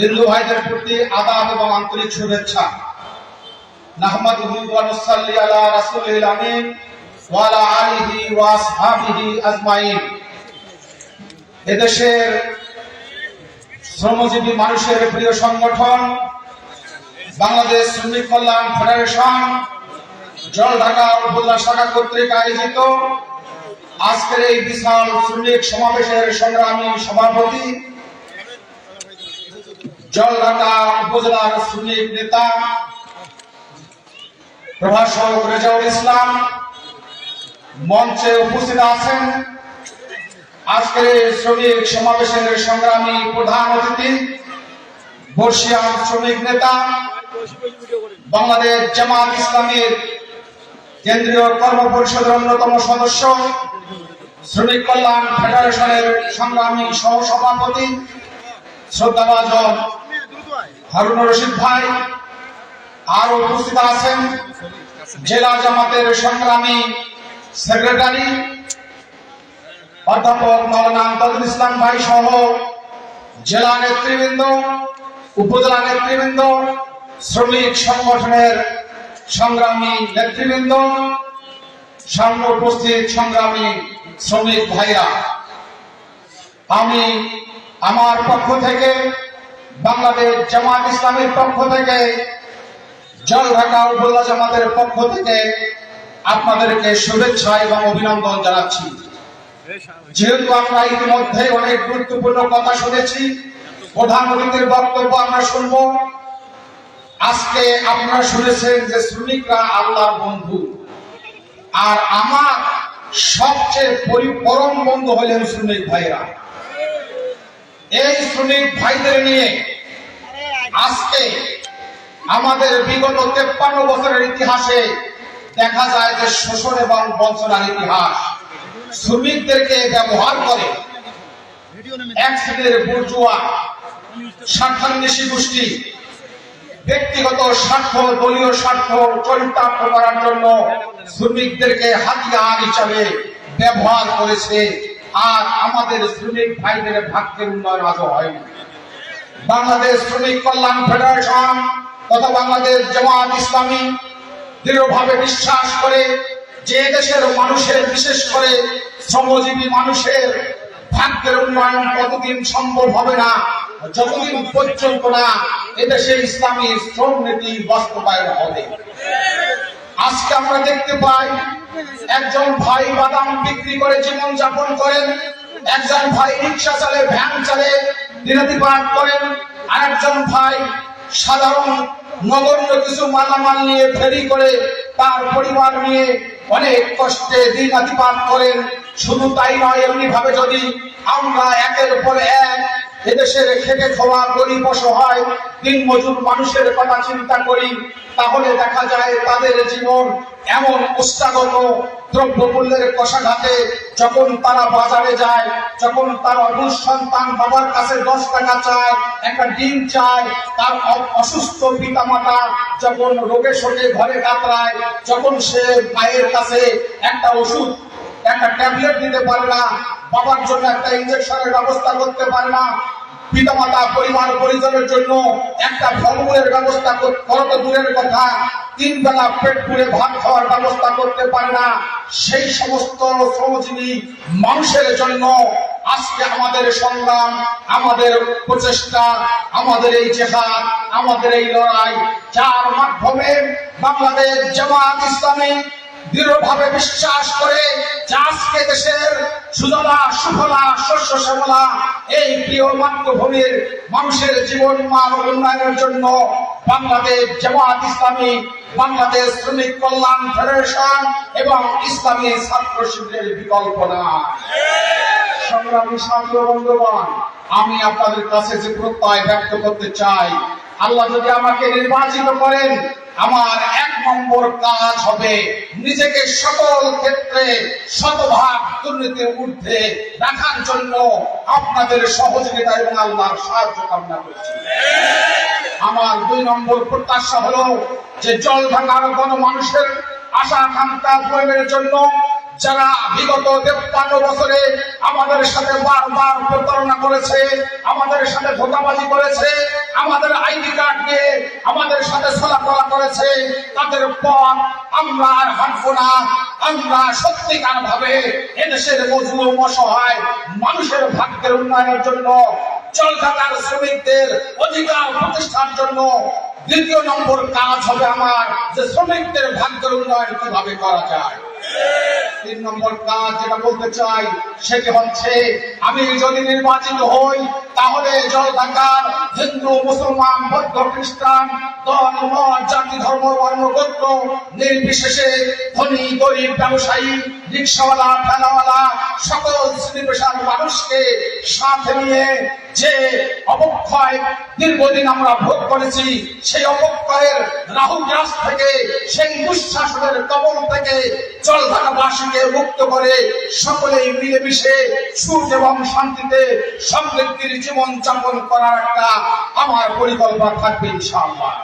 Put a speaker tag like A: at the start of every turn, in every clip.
A: হিন্দু ভাইদের প্রতি আদাব এবং আন্তরিক শুভেচ্ছা। নাহমাদুহু ওয়া নুসাল্লি আলা রাসূলিল আমিন ওয়া আলা আলিহি ওয়া আসহাবিহি আজমাইন। এদেশের শ্রমজীবী মানুষের প্রিয় সংগঠন, বাংলাদেশ শ্রমিক কল্যাণ ফেডারেশন, জলঢাকা উপজেলা শাখা কর্তৃক আয়োজিত আজকের এই বিশাল শ্রমিক সমাবেশের সংগ্রামী সভাপতি জলঢাকা উপজেলার শ্রমিক নেতা, প্রভাষক রেজাউল ইসলাম, মঞ্চে উপস্থিত আছেন আজকের শ্রমিক সমাবেশের সংগ্রামী প্রধান অতিথি, বর্ষিয়ান শ্রমিক নেতা, বাংলাদেশ জামাত ইসলামের কেন্দ্রীয় কর্ম পরিষদের অন্যতম সদস্য, শ্রমিক কল্যাণ ফেডারেশনের সংগ্রামী সহসভাপতি, শ্রদ্ধাভাজন হারুন রশিদ ভাই, আরও উপস্থিত আছেন। জেলা জামাতের সংগ্রামী সেক্রেটারি, অধ্যাপক মৌলানা আন্তরুল ইসলাম ভাই সহ জেলা নেতৃবৃন্দ, উপজেলা নেতৃবৃন্দ, শ্রমিক সংগঠনের সংগ্রামী নেতৃবৃন্দ, সামনে উপস্থিত সংগ্রামী শ্রমিক ভাইরা, আমি আমার পক্ষ থেকে বাংলাদেশ জামাত ইসলামের পক্ষ থেকে, জল ঢাকা উপজেলা জামাতের পক্ষ থেকে আপনাদেরকে শুভেচ্ছা এবং অভিনন্দন জানাচ্ছি। যেহেতু আমরা ইতিমধ্যে অনেক গুরুত্বপূর্ণ কথা শুনেছি, প্রধান বক্তব্য আমরা শুনব। আজকে আপনারা শুনেছেন যে শ্রমিকরা আল্লাহর বন্ধু। আর আমার সবচেয়ে পরি- পরম বন্ধু হলেন শ্রমিক ভাইরা। এই শ্রমিক ভাইদের নিয়ে আজকে আমাদের বিগত তেপ্পান্ন বছরের ইতিহাসে দেখা যায় যে শোষণ এবং বঞ্চনার ইতিহাস। শ্রমিকদেরকে ব্যবহার করে স্বার্থ করার জন্য হিসাবে ব্যবহার করেছে। আর আমাদের শ্রমিক ভাইদের ভাগ্যের উন্নয়ন আজও হয়নি। বাংলাদেশ শ্রমিক কল্যাণ ফেডারেশন তথা বাংলাদেশ জামাত ইসলামী দৃঢ়ভাবে বিশ্বাস করে যে দেশের মানুষের, বিশেষ করে শ্রমজীবী মানুষের ভাগ্যের উন্নয়ন কতদিন সম্ভব হবে না, যতদিন পর্যন্ত না এদেশে ইসলামী শ্রম নীতি বাস্তবায়ন হবে। আজকে আমরা দেখতে পাই একজন ভাই বাদাম বিক্রি করে জীবন যাপন করেন, একজন ভাই রিক্সা চালে, ভ্যান চালে দিনাতিপাত করেন আরেকজন ভাই, সাধারণ নগণ্য কিছু মালামাল নিয়ে ফেরি করে তার পরিবার নিয়ে অনেক কষ্টে দিন দিনাতিপাত করেন। শুধু তাই নয় এমনি ভাবে যদি আমরা একের পর এক এদেশের খেটে খাওয়া গরিব অসহায় দিন মজুর মানুষের কথা চিন্তা করি, তাহলে দেখা যায় তাদের জীবন এমন উস্তাগত দ্রব্যমূল্যের কষাঘাতে যখন তারা বাজারে যায়, যখন তার অবুজ সন্তান বাবার কাছে দশ টাকা চায়, একটা ডিম চায়, তার অসুস্থ পিতামাতা যখন রোগে শোকে ঘরে কাতরায়, যখন সে মায়ের কাছে একটা ওষুধ, একটা ট্যাবলেট দিতে পারে না, বাবার জন্য একটা ইঞ্জেকশনের ব্যবস্থা করতে পারে না পিতামাতা পরিবার পরিজনের জন্য একটা ফলমূলের ব্যবস্থা কর- করা তো দূরের কথা। তিন বেলা পেট পুড়ে ভাত খাওয়ার ব্যবস্থা করতে পারে না। সেই সমস্ত শ্রমজীবী মানুষের জন্য আজকে আমাদের সংগ্রাম, আমাদের প্রচেষ্টা, আমাদের এই জেহাদ আমাদের এই লড়াই, যার মাধ্যমে বাংলাদেশ জামাত ইসলামী দৃঢ়ভাবে বিশ্বাস করে আজকে দেশের সুজলা সুফলা, শস্য শ্যামলা, এই প্রিয় মাতৃভূমির মানুষের জীবন মান উন্নয়নের জন্য বাংলাদেশ জামাত ইসলামী, বাংলাদেশ শ্রমিক কল্যাণ ফেডারেশন এবং ইসলামী ছাত্র শিবিরের বিকল্প না সংগ্রামী ও বন্ধুগণ, আমি আপনাদের কাছে যে প্রত্যয় ব্যক্ত করতে চাই, আল্লাহ যদি আমাকে নির্বাচিত করেন আমার এক নম্বর কাজ হবে নিজেকে সকল ক্ষেত্রে শতভাগ দুর্নীতির ঊর্ধ্বে রাখার জন্য আপনাদের সহযোগিতা এবং আল্লাহর সাহায্য কামনা করছি। আমার দুই নম্বর প্রত্যাশা হলো যে জল ঢাকার গণমানুষের আশা আকাঙ্ক্ষা প্রয়োগের জন্য যারা বিগত তেপ্পান্ন বছরে আমাদের সাথে বারবার প্রতারণা করেছে, আমাদের সাথে ধোকাবাজি করেছে, আমাদের আইডি কার্ড নিয়ে আমাদের সাথে চলাফেরা করেছে, তাদের পথ আমরা আর হাঁটবো না। আমরা সত্যিকার ভাবে এদেশের মজলুম, অসহায়, মানুষের ভাগ্যের উন্নয়নের জন্য জলখাতার শ্রমিকদের অধিকার প্রতিষ্ঠার জন্য দ্বিতীয় নম্বর কাজ হবে আমার যে শ্রমিকদের ভাগ্যের উন্নয়ন কীভাবে করা যায়। তিন নম্বর কাজ যেটা বলতে চাই, সেটি হচ্ছে, আমি যদি নির্বাচিত হই, তাহলে জল ঢাকার হিন্দু, মুসলমান, বৌদ্ধ, খ্রিস্টান দল মত জাতি, ধর্ম, বর্ণ, গোত্র, নির্বিশেষে ধনী, গরিব, ব্যবসায়ী, রিক্সাওয়ালা ঠেলাওয়ালা সকল শ্রেণি পেশার মানুষকে সাথে নিয়ে যে অবক্ষয় দীর্ঘদিন আমরা ভোগ করেছি, সেই অবক্ষয়ের রাহু গ্রাস থেকে, সেই দুঃশাসনের কবল থেকে জল ঢাকাবাসীকে মুক্ত করে সকলেই মিলেমিশে সুখ এবং শান্তিতে সমৃদ্ধির জীবন যাপন করার একটা আমার পরিকল্পনা থাকবে ইনশাআল্লাহ।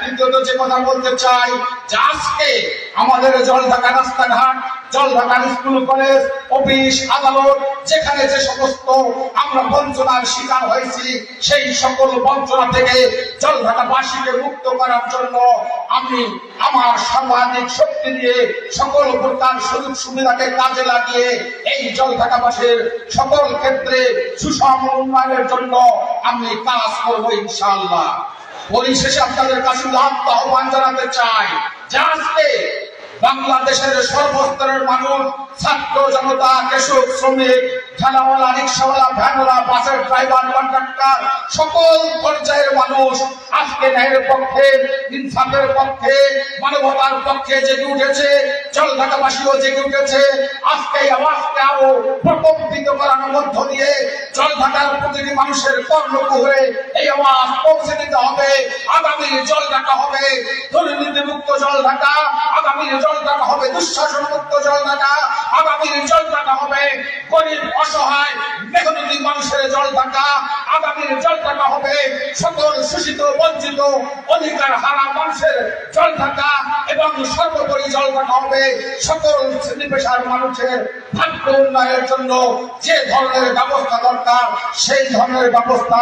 A: তৃতীয়ত যে কথা বলতে চাই যে আজকে আমাদের রাস্তাঘাট জল ঢাকার স্কুল, কলেজ, অফিস, আদালত, যেখানে যে সমস্ত আমরা বঞ্চনার শিকার হয়েছি, সেই সকল বঞ্চনা থেকে জল ঢাকাবাসীকে মুক্ত করার জন্য আমি আমার সর্বাধিক শক্তি দিয়ে সকল প্রকার সুযোগ সুবিধাকে কাজে লাগিয়ে এই জল ঢাকাবাসীর সকল ক্ষেত্রে সুষম উন্নয়নের জন্য আমি কাজ করব ইনশাআল্লাহ। পরিশেষে আপনাদের কাছে আহ্বান জানাতে চাই যে আজকে বাংলাদেশের সর্বস্তরের মানুষ ছাত্র জনতা, কৃষক, শ্রমিক, ঠেলাওয়ালা, রিক্সাওয়ালা, ভ্যানওয়ালা, বাসের ড্রাইভার কন্ট্রাক্টর সকল পর্যায়ের মানুষ আজকে ন্যায়ের পক্ষে, ইনসাফের পক্ষে, মানবতার পক্ষে জেগে উঠেছে জল ঢাকাবাসীও জেগে উঠেছে। আজকে আরও প্রকম্পিত করার মধ্য দিয়ে জল ঢাকার প্রতিটি মানুষের কর্ণকুহরে এই আওয়াজ পৌঁছে দিতে হবে। আগামী জল ঢাকা হবে দুর্নীতি মুক্ত জল ঢাকা আগামী জল ঢাকা হবে দুঃশাসন মুক্ত ঢাকা জল হবে। গরিব অসহায় মেহনতি মানুষের জল ঢাকা আগামী জল ঢাকা হবে। সকল শোষিত, বঞ্চিত, অধিকার হারা মানুষের জল ঢাকা এবং সর্বোপরি জল ঢাকা হবে। সকল শ্রেণি মানুষের ভাগ্য উন্নয়নের জন্য যে ধরনের ব্যবস্থা দরকার, সেই ধরনের ব্যবস্থা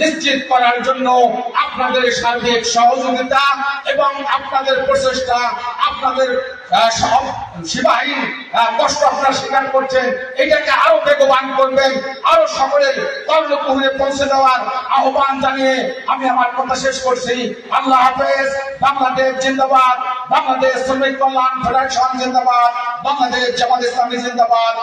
A: নিশ্চিত করার জন্য আপনাদের সার্বিক সহযোগিতা এবং আপনাদের প্রচেষ্টা, আপনাদের সেবাহীন কষ্ট আপনারা স্বীকার করছেন, এটাকে আরও বেগবান করবেন, আরও সকলের কর্ণকুহুরে পৌঁছে দেওয়ার আহ্বান জানিয়ে আমি আমার কথা শেষ করছি। আল্লাহ হাফেজ, বাংলাদেশ জিন্দাবাদ, বাংলাদেশ শ্রমিক কল্যাণ ফেডারেশন জিন্দাবাদ, বাংলাদেশ জামাত ইসলামী জিন্দাবাদ।